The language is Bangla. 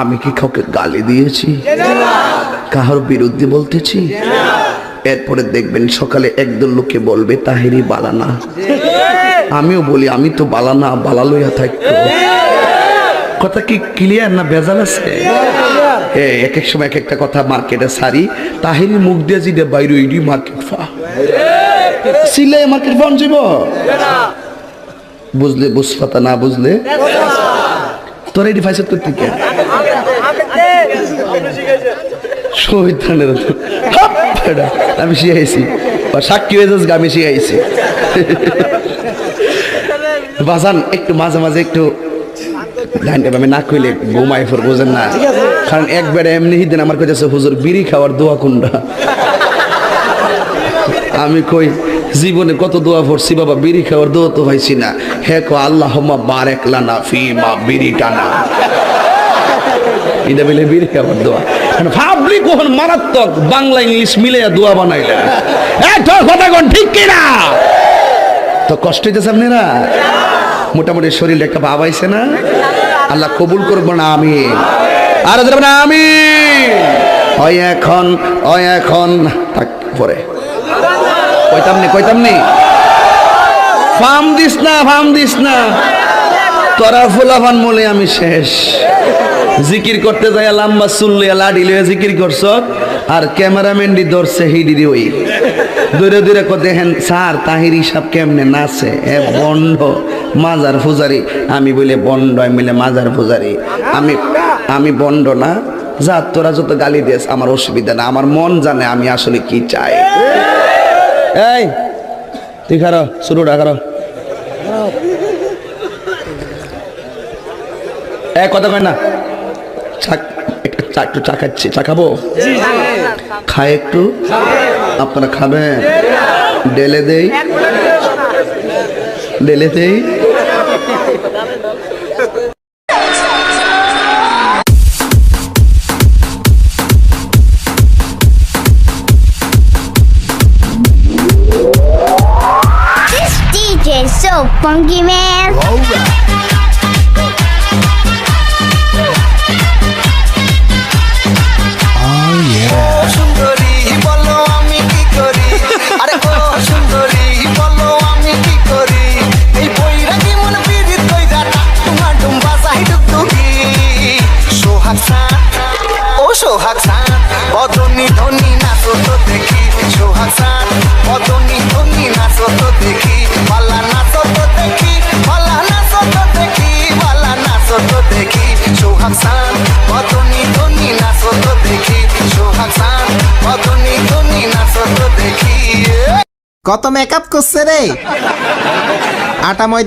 আমি কি কাউকে গালি দিয়েছি? কাহার বিরুদ্ধে বলতেছি? এরপরে দেখবেন সকালে একদল লোকে বলবে তাহেরি বালানা আমিও বলি, আমি তো বালানা বালা লইয়া থাকতো কথা কি ক্লিয়ার না বেজাল আছে? এক এক সময় এক একটা কথা মার্কেটে সারি তাহিরি মুখ দিয়ে জিদে বাইরে ইডি মার্কেট ফা। সিলে মার্কেট ফান যাব বুঝলে, বুঝপাতা না বুঝলে? তোরা এটি ফাইসত করতে কে আমি শিখাইছি। সাক্ষী হয়ে যাস আমি শিখাইছি। বাজান একটু মাঝে মাঝে একটু আমি না কইলে ঘুমাই ফোর বোঝেন না। কারণ একবারে এমনি দিন আমার কাছে হুজুর বিড়ি খাওয়ার দোয়া কুন্ডা আমি কই জীবনে কত দোয়া পড়ছি, বাবা, বিড়ি খাওয়ার দোয়া তো পাইছি না। হে কো আল্লাহ বারেক লানা ফি মা বিড়ি টানা। এটা বলে বিড়ি খাওয়ার দোয়া। ভাবলি কখন মারাত্মক বাংলা ইংলিশ মিলে দোয়া বানাইলে। এই তোর কথা কোন ঠিক কিনা? তো কষ্ট হইতেছে আপনারা? মোটামুটি শরীরে একটা ভাব আইছে না? আল্লাহ কবুল করব না আমি আর না আমি ওই এখন ওই এখন পরে। কইতাম নি কইতাম নি। ফার্ম দিস না ফার্ম দিস না। তোরা ফুলাফান মলে আমি শেষ। জিকির করতে যাই লাম্বা চুল্লিয়া লাডি লইয়া জিকির করছ, আর ক্যামেরাম্যানডি ধরছে হিডি ওই। দূরে দূরে কো দেখেন, স্যার, তাহির হিসাব কেমনে নাচে? এ বন্ড, মাজার পূজারি। আমি বলে, বন্ড, আমি বলে, মাজার পূজারি। আমি আমি বন্ড না। যা, তোরা যত গালি দিস আমার অসুবিধা না, আমার মন জানে আমি আসলে কি চাই। এই তুই খারো শুরুটা খারো এক কথা কয় না। চা একটু চা একটু চা খাচ্ছি, চা খাব? খায় একটু। আপনারা খাবেন। ডেলে দেই। ডেলে দেই। ডুম্বা চাই টুকটুকি সোহাগ সান বদনি ধনি নাচো তো দেখি সোহাগ সান বদনি সোহাগ সান বদনি ধনি নাচো দেখি সোহাগ সান তো দেখি কত মেকআপ করছে রে? আটা ময়দা